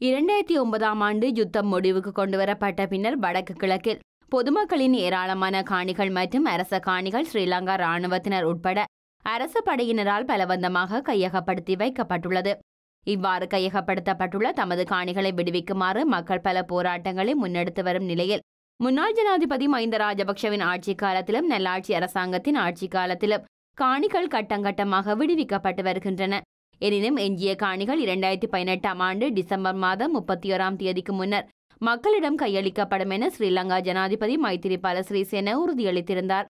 இரண்டாயிரத்தி ஒன்பதாம் ஆண்டு யுத்தம் முடிவுக்கு கொண்டுவரப்பட்ட பின்னர் வடக்கு கிழக்கில் பொதுமக்களின் ஏராளமான காணிகள் மற்றும் அரச காணிகள் ஸ்ரீலங்கா இராணுவத்தினர் உட்பட அரச படையினரால் பலவந்தமாக கையகப்படுத்தி வைக்கப்பட்டுள்ளது. இவ்வாறு கையகப்படுத்தப்பட்டுள்ள தமது காணிகளை விடுவிக்குமாறு மக்கள் பல போராட்டங்களை முன்னெடுத்து வரும் நிலையில் முன்னாள் ஜனாதிபதி மஹிந்த ராஜபக்ஷவின் ஆட்சி காலத்திலும் நல்லாட்சி அரசாங்கத்தின் ஆட்சி காலத்திலும் காணிகள் கட்டங்கட்டமாக விடுவிக்கப்பட்டு வருகின்றன. எனினும் எஞ்சிய காணிகள் இரண்டாயிரத்தி பதினெட்டாம் ஆண்டு டிசம்பர் மாதம் முப்பத்தி ஓராம் தேதிக்கு முன்னர் மக்களிடம் கையளிக்கப்படும் என ஸ்ரீலங்கா ஜனாதிபதி மைத்திரிபால சிறிசேன உறுதியளித்திருந்தார்.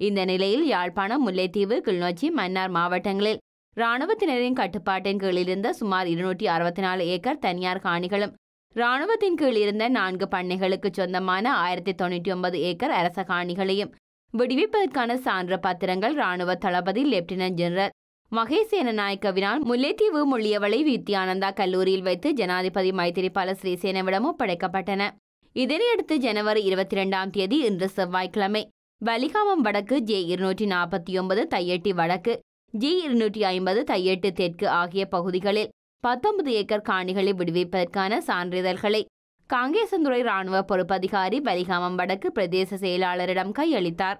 இந்த நிலையில் யாழ்ப்பாணம் முல்லைத்தீவு கிளிநொச்சி மன்னார் மாவட்டங்களில் இராணுவத்தினரின் கட்டுப்பாட்டின் கீழ் இருந்த சுமார் இருநூற்றி அறுபத்தி நாலு ஏக்கர் தனியார் காணிகளும் இராணுவத்தின் கீழ் இருந்த நான்கு பண்ணைகளுக்கு சொந்தமான ஆயிரத்தி தொண்ணூற்றி ஒன்பது ஏக்கர் அரச காணிகளையும் விடுவிப்பதற்கான சான்ற பத்திரங்கள் இராணுவ தளபதி லெப்டினன்ட் ஜெனரல் மகேசேன நாயக்கவினால் முல்லைத்தீவு முள்ளியவளை வித்யானந்தா கல்லூரியில் வைத்து ஜனாதிபதி மைத்திரிபால ஸ்ரீசேனவிடம் ஒப்படைக்கப்பட்டன இதனையடுத்து ஜனவரி இருபத்தி ரெண்டாம் தேதி இன்று செவ்வாய்க்கிழமை வலிகாமம் வடக்கு ஜே இருநூற்றி நாற்பத்தி ஒன்பது தையட்டி வடக்கு ஜி இருநூற்றி ஐம்பது தையட்டு தெற்கு ஆகிய பகுதிகளில் பத்தொன்பது ஏக்கர் காணிகளை விடுவிப்பதற்கான சான்றிதழ்களை காங்கேசந்துறை ராணுவ பொறுப்பதிகாரி வலிகாமம் வடக்கு பிரதேச செயலாளரிடம் கையளித்தார்.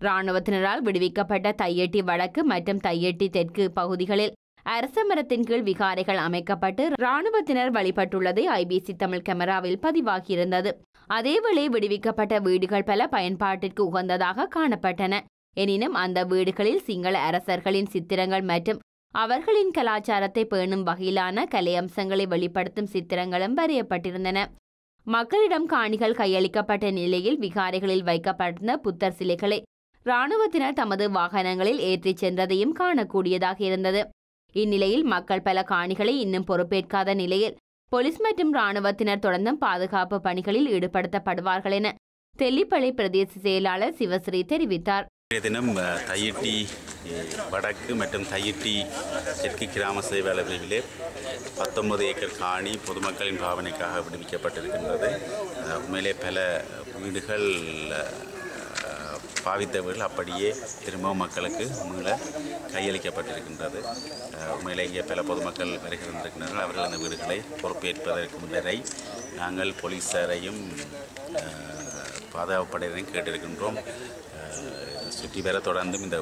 இராணுவத்தினரால் விடுவிக்கப்பட்ட தையட்டி வடக்கு மற்றும் தையட்டி தெற்கு பகுதிகளில் அரச மரத்தின் கீழ் விகாரைகள் அமைக்கப்பட்டு இராணுவத்தினர் வழிபட்டுள்ளதை ஐபிசி தமிழ் கேமராவில் பதிவாகியிருந்தது. அதேவேளை விடுவிக்கப்பட்ட வீடுகள் பல பயன்பாட்டிற்கு உகந்ததாக காணப்பட்டன. எனினும் அந்த வீடுகளில் சிங்கள அரசர்களின் சித்திரங்கள் மற்றும் அவர்களின் கலாச்சாரத்தை பேணும் வகையிலான கலை அம்சங்களை வெளிப்படுத்தும் சித்திரங்களும் வரையப்பட்டிருந்தன. மக்களிடம் காணிகள் கையளிக்கப்பட்ட நிலையில் விகாரைகளில் வைக்கப்பட்டிருந்த புத்தர் சிலைகளை இராணுவத்தினர் தமது வாகனங்களில் ஏற்றிச் சென்றதையும் காணக்கூடியதாக இருந்தது. இந்நிலையில் மக்கள் பல காணிகளை இன்னும் பொறுப்பேற்காத நிலையில் போலீஸ் மற்றும் இராணுவத்தினர் தொடர்ந்தும் பாதுகாப்பு பணிகளில் ஈடுபடுத்தப்படுவார்கள் என தெல்லிப்பளை பிரதேச செயலாளர் சிவஸ்ரீ தெரிவித்தார். தினம் தையிட்டி வடக்கு மற்றும் தையிட்டி தெற்கு கிராம சேவை பிரிவிலே பத்தொன்பது ஏக்கர் காணி பொதுமக்களின் பாவனைக்காக விடுவிக்கப்பட்டிருக்கின்றது. உண்மையிலே பல வீடுகள் பாவித்தவர்கள் அப்படியே திரும்பவும் மக்களுக்கு மீள கையளிக்கப்பட்டிருக்கின்றது. உண்மையிலே இங்கே பல பொதுமக்கள் வருகின்றிருக்கின்றனர் அவர்கள் அந்த வீடுகளை பொறுப்பேற்பதற்கு முன்னரை நாங்கள் போலீஸாரையும் அஹ், பாதுகாப்பு கேட்டிருக்கின்றோம். சுற்றி வர தொடர்ந்தும் இந்த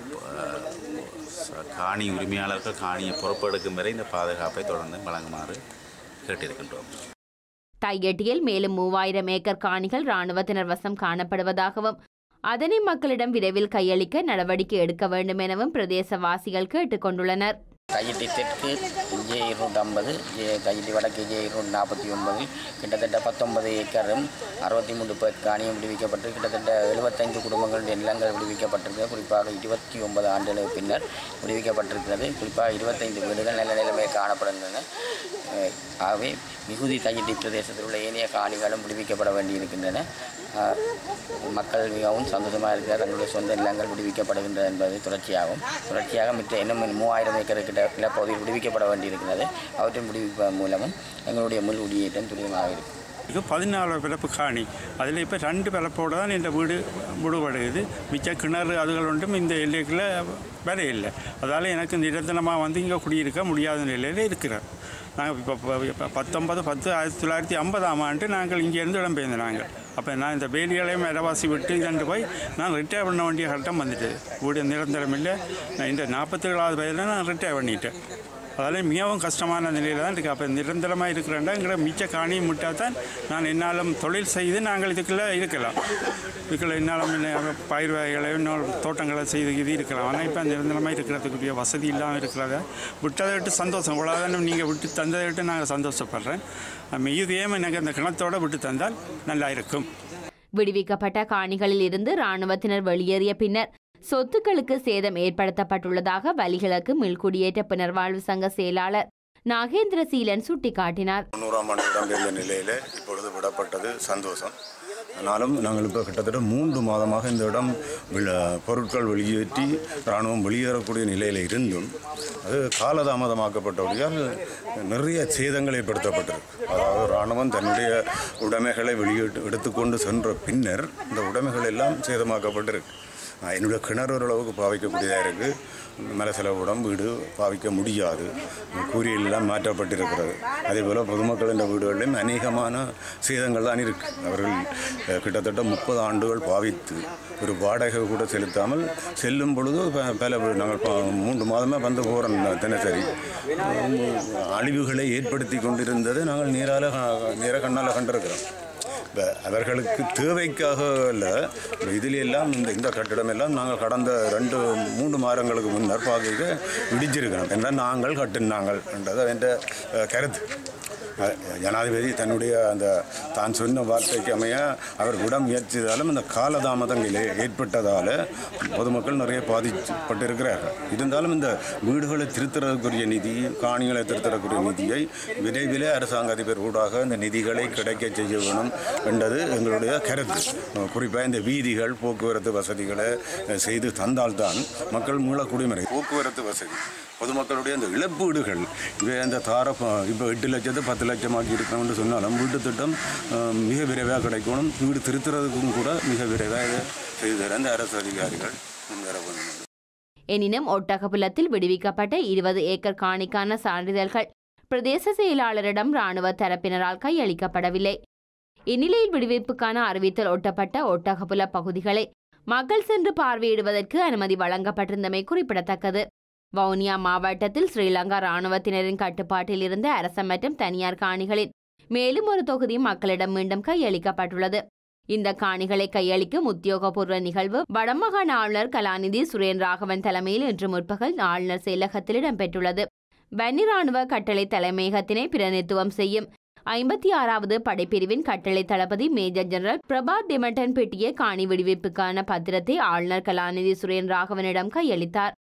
காணி உரிமையாளர்கள் காணியை பொறுப்பெடுக்கும் வரை இந்த பாதுகாப்பை தொடர்ந்து வழங்குமாறு கேட்டிருக்கின்றோம். தையட்டியில் மேலும் மூவாயிரம் ஏக்கர் காணிகள் இராணுவத்தினர் வசம் காணப்படுவதாகவும் அதனை மக்களிடம் விரைவில் கையளிக்க நடவடிக்கை எடுக்க வேண்டும் எனவும் பிரதேசவாசிகள் கேட்டுக்கொண்டுள்ளனர். கையிட்டி தெற்கு ஜே இருநூற்றி ஐம்பது ஜே கையிட்டி வடக்கு ஜே இருநூற்றி நாற்பத்தி ஒன்பது கிட்டத்தட்ட பத்தொன்பது ஏக்கரும் அறுபத்தி மூன்று பேர் காணியும் விடுவிக்கப்பட்டு கிட்டத்தட்ட எழுபத்தைந்து குடும்பங்களுடைய நிலங்கள் விடுவிக்கப்பட்டிருக்கு குறிப்பாக இருபத்தி ஒன்பது ஆண்டுகளுக்கு பின்னர் விடுவிக்கப்பட்டிருக்கிறது. குறிப்பாக இருபத்தைந்து வீடுகள் நல்ல நிலைமையில் காணப்படுகின்றன. ஆகவே மிகுதி தையிட்டி பிரதேசத்தில் உள்ள ஏனைய காணிகளும் விடுவிக்கப்பட வேண்டியிருக்கின்றன. மக்கள் மிகவும் சந்தோஷமாக இருக்கிறார். தங்களுடைய சொந்த நிலங்கள் விடுவிக்கப்படுகின்றன என்பது தொடர்ச்சியாகும். தொடர்ச்சியாக மற்ற இன்னும் மூவாயிரம் ஏக்கர் கிட்ட நிலப்பகுதியில் விடுவிக்கப்பட வேண்டியிருக்கிறது. அவற்றின் விடுவிப்பதன் மூலமும் எங்களுடைய முள் குடியேற்றம் துரிதமாக இருக்கும். இது பதினாலு பிறப்பு காணி. அதில் இப்போ ரெண்டு பிறப்போடு தான் இந்த வீடு விடுபடுகிறது மிச்ச கிணறு அதுகள் ஒன்றும் இந்த எல்லைக்குள்ள வேற இல்லை. அதால் எனக்கு நிரந்தரமாக வந்து இங்கே குடியிருக்க முடியாத நிலையில் இருக்கிறேன் நாங்கள் இப்போ இப்போ பத்தொன்பது பத்து ஆயிரத்தி தொள்ளாயிரத்தி ஐம்பதாம் ஆண்டு நாங்கள் இங்கேருந்து இடம்பெயர்ந்து நாங்கள். அப்போ நான் இந்த வேலிகளையும் இடவாசி விட்டு இதண்டு போய் நான் ரிட்டையர் பண்ண வேண்டிய கட்டம் வந்துட்டு. வீடு நிரந்தரம் இல்லை நான் இந்த நாற்பத்தேழாவது வயதில் நான் ரிட்டையர் பண்ணிட்டேன். அதால் மிகவும் கஷ்டமான நிலையில் தான் இருக்குது அப்போ நிரந்தரமாக இருக்கிறேன்டா. எங்களை மிச்ச காணியும் முட்டால் தான் நான் என்னாலும் தொழில் செய்து நாங்கள் இதுக்குள்ளே இருக்கலாம். இதுக்குள்ளே என்னாலும் பயிர் வகைகளை இன்னொரு தோட்டங்களை செய்து இது இருக்கலாம். ஆனால் இப்போ நிரந்தரமாக இருக்கிறதுக்குரிய வசதி இல்லாமல் இருக்கிறத விட்டதை விட்டு சந்தோஷம். இவ்வளோதானே நீங்கள் விட்டு தந்ததை விட்டு நாங்கள் சந்தோஷப்படுறேன். மீதியும் எனக்கு அந்த கிணத்தோடு விட்டு தந்தால் நல்லா இருக்கும். விடுவிக்கப்பட்ட காணிகளில் இருந்து இராணுவத்தினர் வெளியேறிய பின்னர் சொத்துக்களுக்கு சேதம் ஏற்படுத்தப்பட்டுள்ளதாக வலிகிழக்கு மில்குடியேற்ற புனர்வாழ்வு சங்க செயலாளர் நாகேந்திர சீலன் சுட்டிக்காட்டினார். தொண்ணூறாம் ஆண்டு இடம்பெயர்ந்த நிலையில் இப்பொழுது விடப்பட்டது சந்தோஷம். ஆனாலும் நாங்கள் இப்போ கிட்டத்தட்ட மூன்று மாதமாக இந்த இடம் பொருட்கள் வெளியேற்றி இராணுவம் வெளியேறக்கூடிய நிலையில் இருந்தும் அது காலதாமதமாக்கப்பட்டபடியால் நிறைய சேதங்கள் ஏற்படுத்தப்பட்டிருக்கு. அதாவது இராணுவம் தன்னுடைய உடைமைகளை வெளியிட்டு எடுத்துக்கொண்டு சென்ற பின்னர் இந்த உடைமைகள் எல்லாம் சேதமாக்கப்பட்டிருக்கு. என்னுடைய கிணறு ஓரளவுக்கு பாவிக்கக்கூடியதாக இருக்குது மலசலவுடன் வீடு பாவிக்க முடியாது. கூறியெல்லாம் மாற்றப்பட்டிருக்கிறது. அதே போல் பொதுமக்களின் வீடுகளிலும் அநேகமான சேதங்கள் தான் இருக்குது அவர்கள் கிட்டத்தட்ட முப்பது ஆண்டுகள் பாவித்து ஒரு வாடகை கூட செலுத்தாமல் செல்லும் பொழுது பல நாங்கள் மூன்று மாதமாக வந்து போகிறோம் தினசரி. அழிவுகளை ஏற்படுத்தி கொண்டிருந்ததை நாங்கள் நேரால் நேர கண்ணால் கண்டிருக்கிறோம். அவர்களுக்கு தேவைக்காக இல்லை இதில் எல்லாம் இந்த இந்த கட்டிடம் எல்லாம் நாங்கள் கடந்த ரெண்டு மூன்று மாதங்களுக்கு முன்னர் பார்க்க விடிஞ்சிருக்கணும் என்றால் நாங்கள் கட்டினாங்கள் என்றது என்ற கருத்து. ஜனாதிபதி தன்னுடைய அந்த தான் சொன்ன வார்த்தைக்கு அமைய அவர் விடம் முயற்சித்தாலும் இந்த காலதாமதங்கள் ஏற்பட்டதால் பொதுமக்கள் நிறைய பாதிக்கப்பட்டிருக்கிறார்கள். இருந்தாலும் இந்த வீடுகளை திருத்துறதுக்குரிய நிதி காணிகளை திருத்துறதுக்குரிய நிதியை விரைவிலே அரசாங்க அதிபர் ஊடாக இந்த நிதிகளை கிடைக்க செய்ய வேணும் என்றது எங்களுடைய கருத்து. குறிப்பாக இந்த வீதிகள் போக்குவரத்து வசதிகளை செய்து தந்தால்தான் மக்கள் மீள குடிமுறை போக்குவரத்து வசதி. பொதுமக்களுடைய அந்த இழப்பீடுகள் இவை அந்த தார இப்போ எட்டு லட்சத்து பத்து லட்சமாக்கி இருக்கணும்னு சொன்னாலும் வீட்டு திட்டம் மிக விரைவாக கிடைக்கணும். வீடு திருத்துறதுக்கும் கூட மிக விரைவாக செய்து தர அந்த அரசு அதிகாரிகள் முன்வர வேண்டும். எனினும் ஒட்டகபுலத்தில் விடுவிக்கப்பட்ட இருபது ஏக்கர் காணிக்கான சான்றிதழ்கள் பிரதேச செயலாளரிடம் இராணுவ தரப்பினரால் கையளிக்கப்படவில்லை. இந்நிலையில் விடுவிப்புக்கான அறிவித்தல் ஒட்டப்பட்ட ஒட்டகபுல பகுதிகளை மக்கள் சென்று பார்வையிடுவதற்கு அனுமதி வழங்கப்பட்டிருந்தமை குறிப்பிடத்தக்கது. வவுனியா மாவட்டத்தில் ஸ்ரீலங்கா இராணுவத்தினரின் கட்டுப்பாட்டில் இருந்த அரச மற்றும் தனியார் காணிகளின் மேலும் ஒரு தொகுதி மக்களிடம் மீண்டும் கையளிக்கப்பட்டுள்ளது. இந்த காணிகளை கையளிக்கும் உத்தியோகபூர்வ நிகழ்வு வடமாகாண ஆளுநர் கலாநிதி சுரேன் ராகவன் தலைமையில் இன்று முற்பகல் ஆளுநர் செயலகத்தில் இடம்பெற்றுள்ளது. வன்னி ராணுவ கட்டளை தலைமையகத்தினை பிரதிநிதித்துவம் செய்யும் ஐம்பத்தி ஆறாவது படைப்பிரிவின் கட்டளை தளபதி மேஜர் ஜெனரல் பிரபா டிமட்டன் பெட்டிய காணி விடுவிப்புக்கான பத்திரத்தை ஆளுநர் கலாநிதி சுரேன் ராகவனிடம் கையளித்தார்.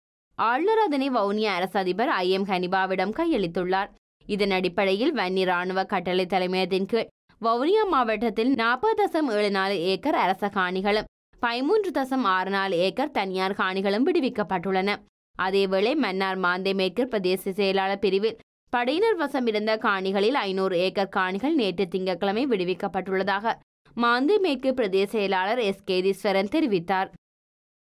ஆளுநர் அதனை வவுனியா அரசு அதிபர் ஐ எம் ஹனிபாவிடம் கையளித்துள்ளார். இதன் அடிப்படையில் வன்னி ராணுவ கட்டளை தலைமையத்தின் கீழ் வவுனியா மாவட்டத்தில் நாற்பது தசம் ஏழு நாலு ஏக்கர் அரச காணிகளும் பதிமூன்று தசம் ஆறு நாலு ஏக்கர் தனியார் காணிகளும் விடுவிக்கப்பட்டுள்ளன. அதேவேளை மன்னார் மாந்தே மேற்கு பிரதேச செயலாளர் பிரிவில் படையினர் வசம் இருந்த காணிகளில் ஐநூறு ஏக்கர் காணிகள் நேற்று திங்கட்கிழமை விடுவிக்கப்பட்டுள்ளதாக மாந்தே மேற்கு பிரதேச செயலாளர் எஸ். கேதீஸ்வரன் தெரிவித்தார்.